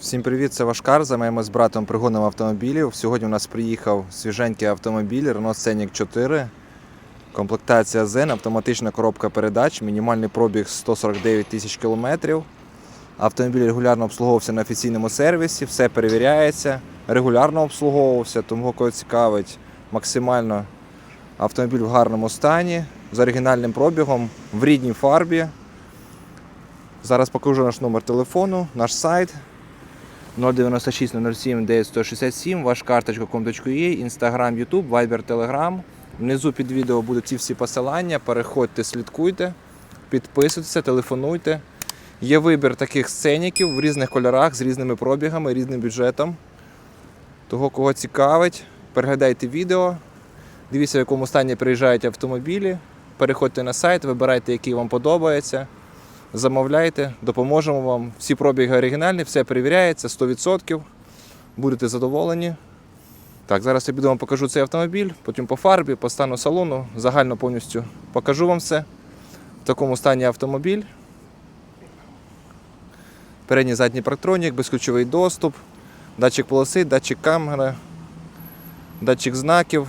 Всім привіт, це Вашкар. Займаємось з братом пригоном автомобілів. Сьогодні у нас приїхав свіженький автомобіль Renault Scenic 4. Комплектація Zen, автоматична коробка передач, мінімальний пробіг 149 тисяч кілометрів. Автомобіль регулярно обслуговувався на офіційному сервісі, все перевіряється, регулярно обслуговувався, тому кого цікавить максимально автомобіль в гарному стані, з оригінальним пробігом, в рідній фарбі. Зараз покажу наш номер телефону, наш сайт 096 07 9167, ваш карточка.com.ua, Instagram, YouTube, Viber, Telegram. Внизу під відео будуть ці всі посилання. Переходьте, слідкуйте, підписуйтеся, телефонуйте. Є вибір таких сценіків в різних кольорах, з різними пробігами, різним бюджетом. Того, кого цікавить, переглядайте відео, дивіться, в якому стані приїжджають автомобілі. Переходьте на сайт, вибирайте, який вам подобається. Замовляйте, допоможемо вам. Всі пробіги оригінальні, все перевіряється 100%. Будете задоволені. Так, зараз я піду вам покажу цей автомобіль, потім по фарбі, по стану салону, загально повністю покажу вам все. В такому стані автомобіль. Передній задній парктронік, безключовий доступ, датчик полоси, датчик камери, датчик знаків,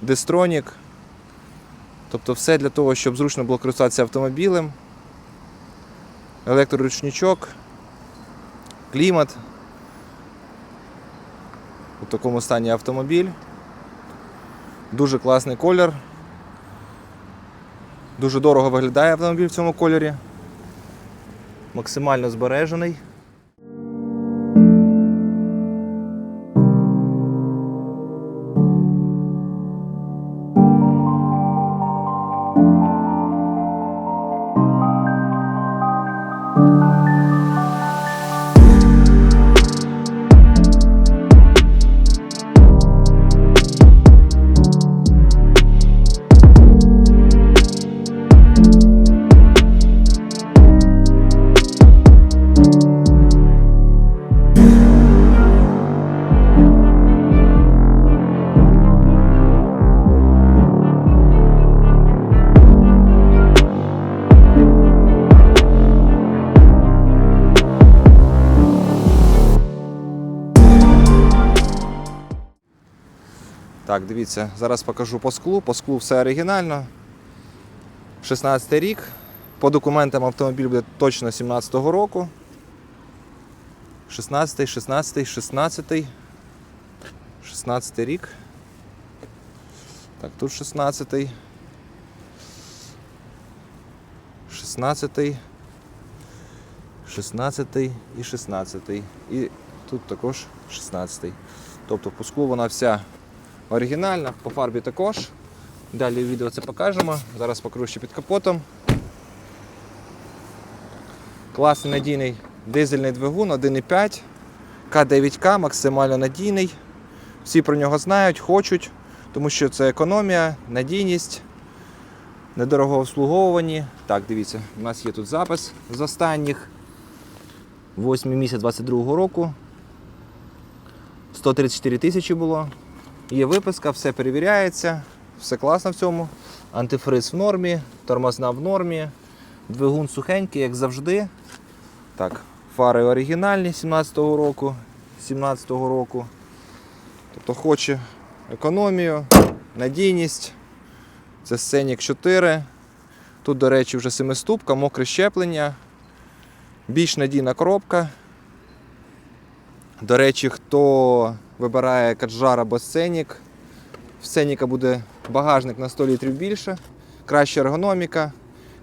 дистронік. Тобто все для того, щоб зручно було користуватися автомобілем. Електроручничок, клімат. У такому стані автомобіль. Дуже класний колір. Дуже дорого виглядає автомобіль в цьому кольорі. Максимально збережений. Так, дивіться, зараз покажу по склу. По склу все оригінально. 16 рік. По документам автомобіль буде точно 17-го року. 16, 16, 16. 16 рік. Так, тут 16. 16. 16 і 16. І тут також 16. Тобто по склу вона вся оригінальна, по фарбі також. Далі в відео це покажемо. Зараз покажу ще під капотом. Класний надійний дизельний двигун 1,5 К9К, максимально надійний. Всі про нього знають, хочуть, тому що це економія, надійність, недорого обслуговувані. Так, дивіться, у нас є тут запис з останніх 8 місяць 22 року. 134 тисячі було. Є виписка, все перевіряється, все класно в цьому. Антифриз в нормі, тормозна в нормі, двигун сухенький, як завжди. Так, фари оригінальні 17-го року, 17-го року. Тобто хоче економію, надійність. Це Scenic 4. Тут, до речі, вже семиступка, мокре щеплення, більш надійна коробка. До речі, хто вибирає каджар або сценік, в сценіка буде багажник на 100 літрів більше, краща ергономіка,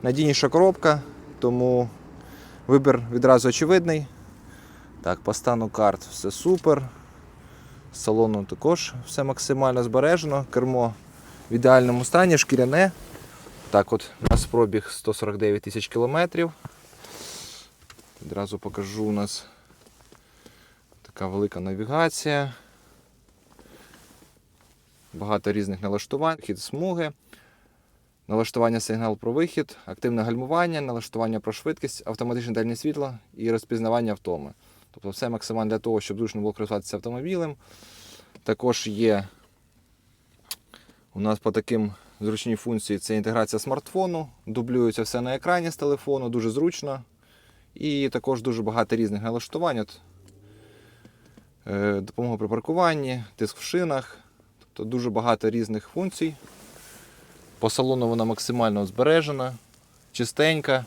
надійніша коробка, тому вибір відразу очевидний. Так, по стану карт все супер. З Салону також все максимально збережено. Кермо в ідеальному стані, шкіряне. Так, от у нас пробіг 149 тисяч кілометрів. Відразу покажу у нас така велика навігація. Багато різних налаштувань, хід смуги, налаштування сигнал про вихід, активне гальмування, налаштування про швидкість, автоматичне дальнє світло і розпізнавання втоми. Тобто все максимально для того, щоб зручно було користуватися автомобілем. Також є у нас по таким зручній функції це інтеграція смартфону, дублюється все на екрані з телефону, дуже зручно. І також дуже багато різних налаштувань. От, е, допомога при паркуванні, тиск в шинах. Тобто дуже багато різних функцій. По салону вона максимально збережена, чистенька,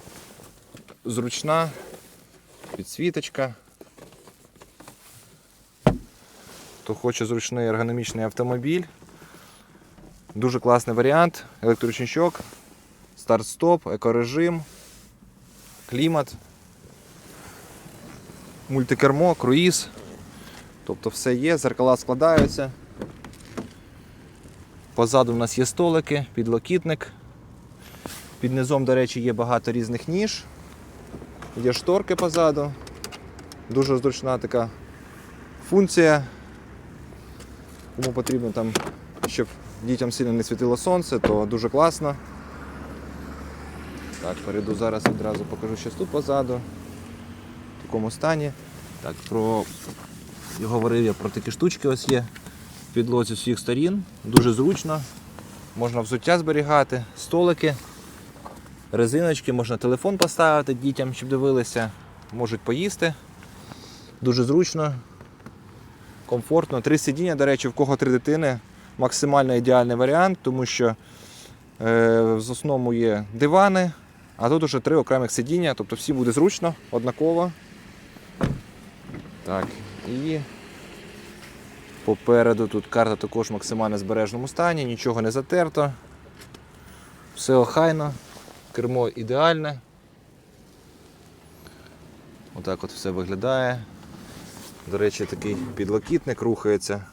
зручна, підсвіточка. Хто хоче зручний ергономічний автомобіль. Дуже класний варіант. Електроручничок, старт-стоп, екорежим, клімат, мультикермо, круїз. Тобто все є, зеркала складаються. Позаду в нас є столики, підлокітник. Під низом, до речі, є багато різних ніж. Є шторки позаду. Дуже зручна така функція. Кому потрібно там, щоб дітям сильно не світило сонце, то дуже класно. Так, перейду зараз одразу покажу щось тут позаду. В такому стані. Так, про я говорив я про такі штучки ось є підлозі з всіх сторін. Дуже зручно. Можна взуття зберігати, столики, резиночки, можна телефон поставити дітям, щоб дивилися, можуть поїсти. Дуже зручно, комфортно. Три сидіння, до речі, в кого три дитини. Максимально ідеальний варіант, тому що е, з основному є дивани, а тут уже три окремих сидіння, тобто всім буде зручно, однаково. Так, і попереду тут карта також в максимально збережному стані, нічого не затерто. Все охайно, кермо ідеальне. Отак от все виглядає. До речі, такий підлокітник рухається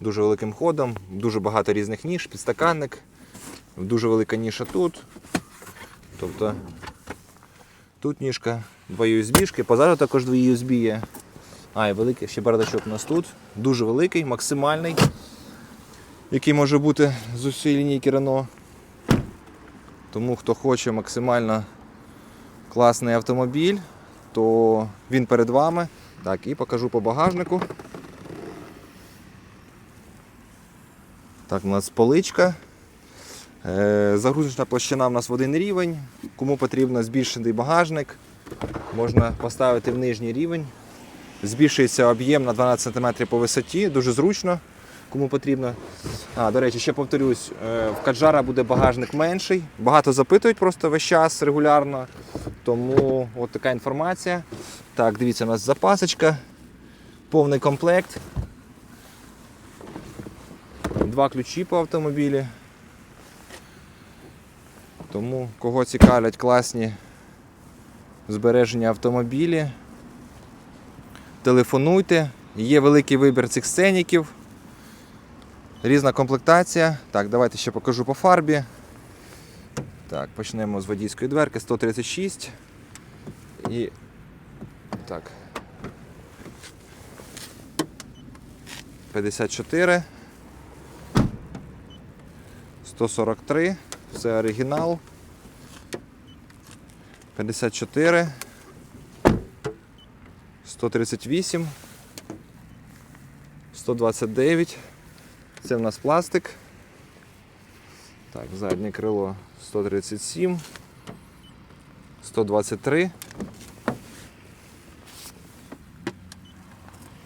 дуже великим ходом, дуже багато різних ніж, підстаканник, дуже велика ніша тут. Тобто тут ніжка, два USB, позаду також дві USB є. А, і великий ще бардачок у нас тут. Дуже великий, максимальний, який може бути з усієї лінійки Renault. Тому хто хоче максимально класний автомобіль, то він перед вами. Так, і покажу по багажнику. Так, у нас поличка. Е, Загрузочна площина у нас в один рівень. Кому потрібно збільшений багажник, можна поставити в нижній рівень. Збільшується об'єм на 12 см по висоті, дуже зручно, кому потрібно. А, до речі, ще повторюсь, е, в Каджара буде багажник менший. Багато запитують просто весь час регулярно. Тому от така інформація. Так, дивіться, у нас запасочка, повний комплект. Два ключі по автомобілі. Тому кого цікавлять класні збереження автомобілі, телефонуйте. Є великий вибір цих сценіків. Різна комплектація. Так, давайте ще покажу по фарбі. Так, почнемо з водійської дверки 136. І так. 54. 143. Це оригінал. 54. 138. 129. Це в нас пластик. Так, заднє крило 137. 123.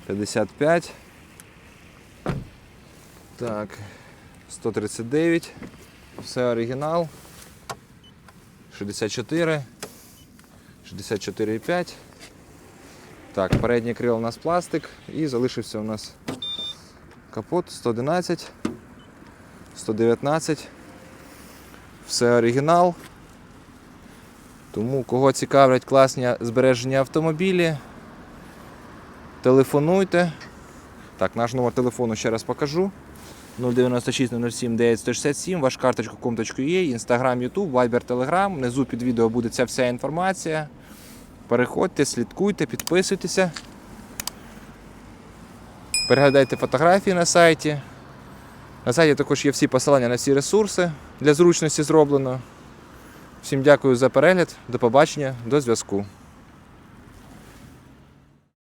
55. Так, 139. Все оригінал. 64. 64,5. Так, переднє крило у нас пластик і залишився у нас капот 111, 119. Все оригінал. Тому кого цікавлять класні збереження автомобілі, телефонуйте. Так, наш номер телефону ще раз покажу. 096 07 967, ваш карточка com.ua, Інстаграм, Ютуб, Viber, Telegram. Внизу під відео буде ця вся інформація. Переходьте, слідкуйте, підписуйтеся. Переглядайте фотографії на сайті. На сайті також є всі посилання на всі ресурси для зручності зроблено. Всім дякую за перегляд, до побачення, до зв'язку.